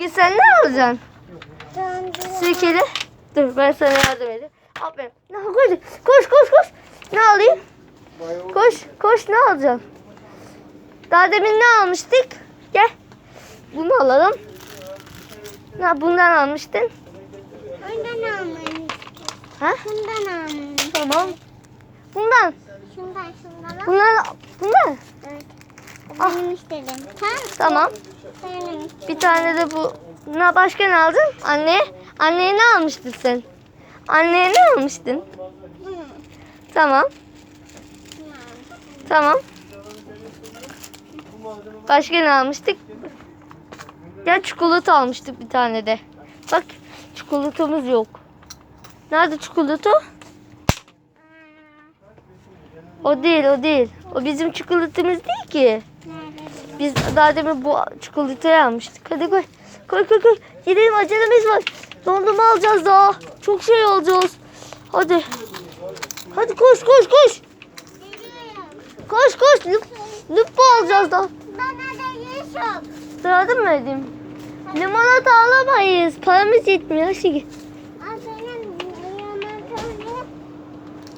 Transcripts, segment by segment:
Git sen ne alacaksın? Sirkeli. Dur ben sana yardım edeyim. Aferin. Ne, koş, koş koş koş. Ne alayım? Koş koş ne alacaksın? Daha demin ne almıştık? Gel. Bunu alalım. Ne bundan almıştın? Ondan almayın. Ha? Şundan almayın. Tamam. Bundan. Şundan şundan al. Bundan. Bundan. Evet. Ah. Benim istedim. Tamam. Tamam. Benim istedim. Bir tane de bu. Ne başka ne aldın? Anne. Anneye ne almıştın sen? Anneye ne almıştın? Tamam. Tamam. Başka ne almıştık? Ya çikolata almıştık bir tane de. Bak çikolatamız yok. Nerede çikolata? O değil o değil. O bizim çikolatamız değil ki. Biz daha demin bu çikolatayı almıştık. Hadi koy. Koy koy koy. Gidelim acelemiz var. Dondurma alacağız daha. Çok şey alacağız. Hadi. Hadi koş koş koş. Koş koş. Lüp, lüppo alacağız daha. Yardım mı edeyim? Limonata alamayız. Paramız yetmiyor. Limonatını.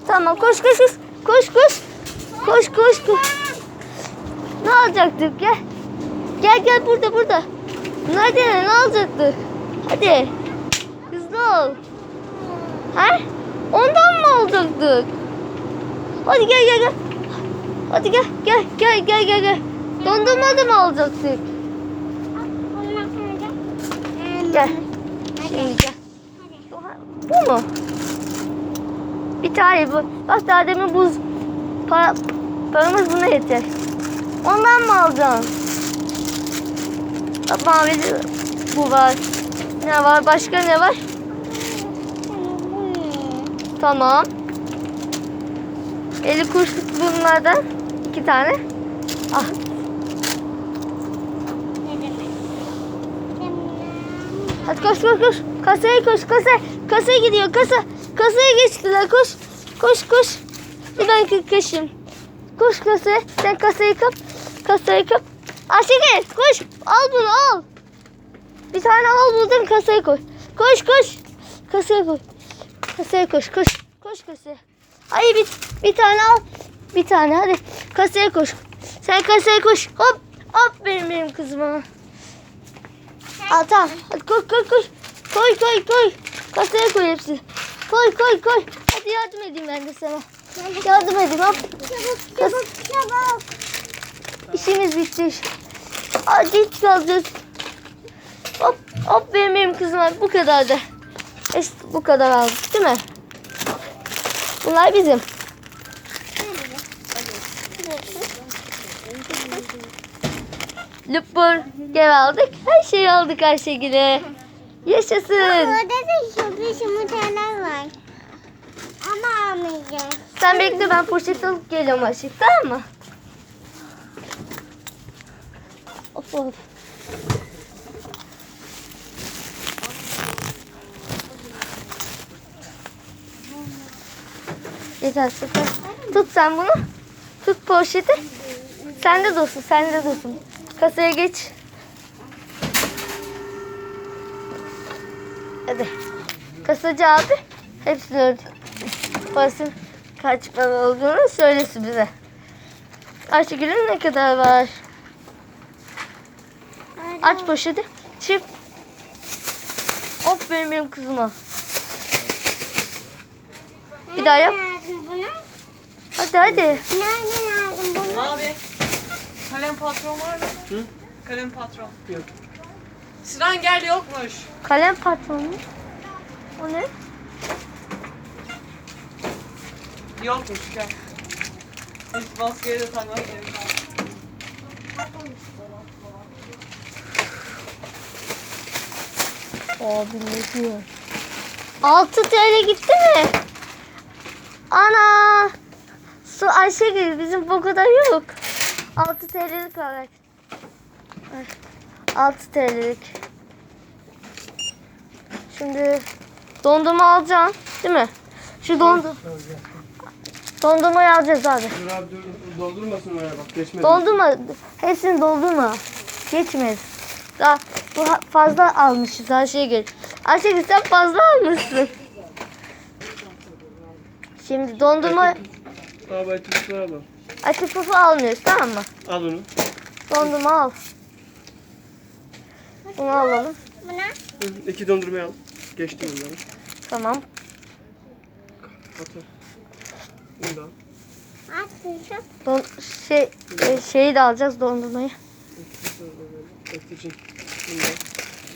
Tamam koş koş koş. Koş koş. Koş koş koş. Ne alacaktık gel. Gel gel burada burada. Nerede ne alacaktık? Hadi. Hızlı ol. Ha? Ondan mı alacaktık? Hadi gel gel gel. Hadi gel gel gel gel gel gel. Dondurma da mı alacaktık? Gel. Şimdi gel. Bu mu? Bir tane bu. Bak daha demin buz. Para, paramız buna yeter. Ondan mı alacaksın? Bak mavi bu var. Ne var? Başka ne var? Tamam. Eli kurşluk bunlardan. iki tane. Ah. Hadi koş koş koş. Kasaya koş kasa. Kasaya gidiyor kasa. Kasaya geçtiler koş. Koş koş. Bir ben koşayım. Koş kasaya. Sen kasayı kap. Kasayı kap. Ayşegül koş. Al bunu al. Bir tane al buradan kasaya koy. Koş koş. Kasaya koy. Kasaya koş koş. Koş kasaya. Hayır bir, bir tane al. Bir tane hadi. Kasaya koş. Sen kasaya koş. Hop. Hop benim benim kızıma. Al tamam. Hadi koy koy koy. Koy koy koy. Kasaya koy hepsini. Koy koy koy. Hadi yardım edeyim ben de sana. Yardım edeyim hop. Çabuk çabuk çabuk. İşimiz bitti. Aa, geç kalacağız. Hop hop benim benim kızım var. Bu kadar da. İşte bu kadar aldık değil mi? Bunlar bizim. Lüppur gel aldık. Her şeyi aldık Ayşegül'e. Yaşasın. Orada da sürpriz yumurtalar var. Ama almayacağız. Sen bekle ben poşet alıp geliyorum Ayşe tamam mı? Of of. Yeter yeter. Tut sen bunu. Tut poşeti. Sen de dursun sen de dursun. Kasaya geç. Hadi. Kasacı abi hepsini öldü. Parasının kaç para olduğunu söylesin bize. Ayşegül'ün ne kadar var? Aç poşeti. Çift. Hop benim benim kızıma. Bir daha yap. Hadi hadi. Nereden aldın bunu? Abi kalem patron var mı? Hı? Kalem patron. Yok. Sinan gel yokmuş. Kalem patronu. O ne? Yokmuş gel. Hiç maskeyi de takmak Abi ne diyor? 6 TL gitti mi? Ana! Su Ayşegül bizim bu kadar yok. 6 TL'lik alarak. 6 TL'lik. Şimdi dondurma alacağım değil mi? Şu dondu dondurmayı alacağız abi. Dur abi dur doldurmasın oraya bak geçmedi. Doldurma. Hepsini doldurma. Geçmez. Daha Bu fazla almışız her şeye göre. Ayşegül sen fazla almışsın. Şimdi dondurma Abi açık var mı? açık pufu almıyoruz tamam mı? Al onu. Dondurma al. Bunu alalım. Buna Hı, İki dondurmayı al. Geçtim bunları. Tamam. At al. Bunu da al. Don şey e, şeyi de alacağız dondurmayı. Al.